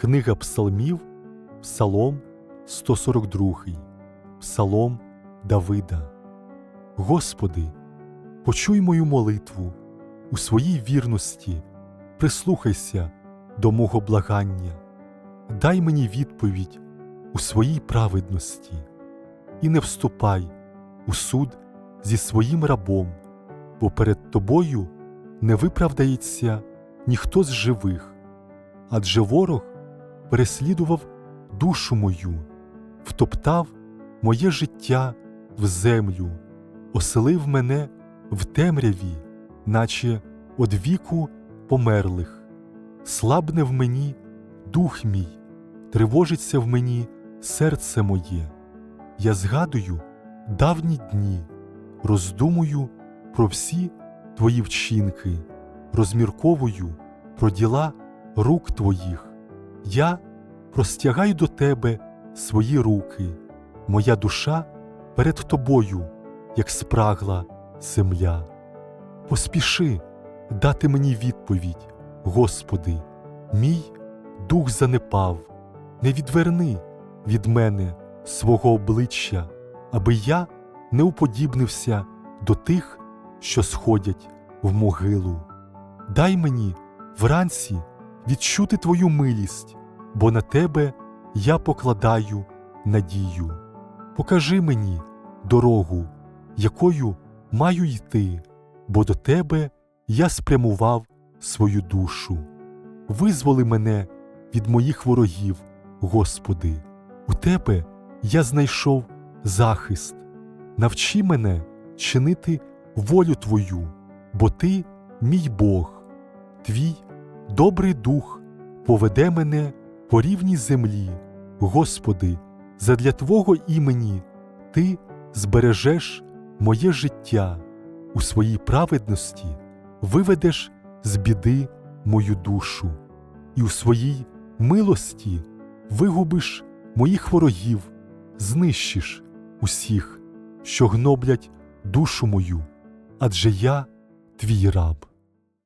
Книга Псалмів, Псалом 142, Псалом Давида. Господи, почуй мою молитву у своїй вірності, прислухайся до мого благання, дай мені відповідь у своїй праведності і не вступай у суд зі своїм рабом, бо перед тобою не виправдається ніхто з живих, адже ворог переслідував душу мою, втоптав моє життя в землю, оселив мене в темряві, наче од віку померлих. Слабне в мені дух мій, тривожиться в мені серце моє. Я згадую давні дні, роздумую про всі твої вчинки, розмірковую про діла рук твоїх. Я простягаю до тебе свої руки, моя душа перед тобою, як спрагла земля. Поспіши дати мені відповідь, Господи, мій дух занепав, не відверни від мене свого обличчя, аби я не уподібнився до тих, що сходять в могилу. Дай мені вранці відчути Твою милість, бо на Тебе я покладаю надію. Покажи мені дорогу, якою маю йти, бо до Тебе я спрямував свою душу. Визволи мене від моїх ворогів, Господи, у Тебе я знайшов захист. Навчи мене чинити волю Твою, бо Ти мій Бог, Твій добрий дух поведе мене по рівній землі. Господи, задля Твого імені Ти збережеш моє життя у своїй праведності, виведеш з біди мою душу, і у своїй милості вигубиш моїх ворогів, знищиш усіх, що гноблять душу мою, адже я твій раб.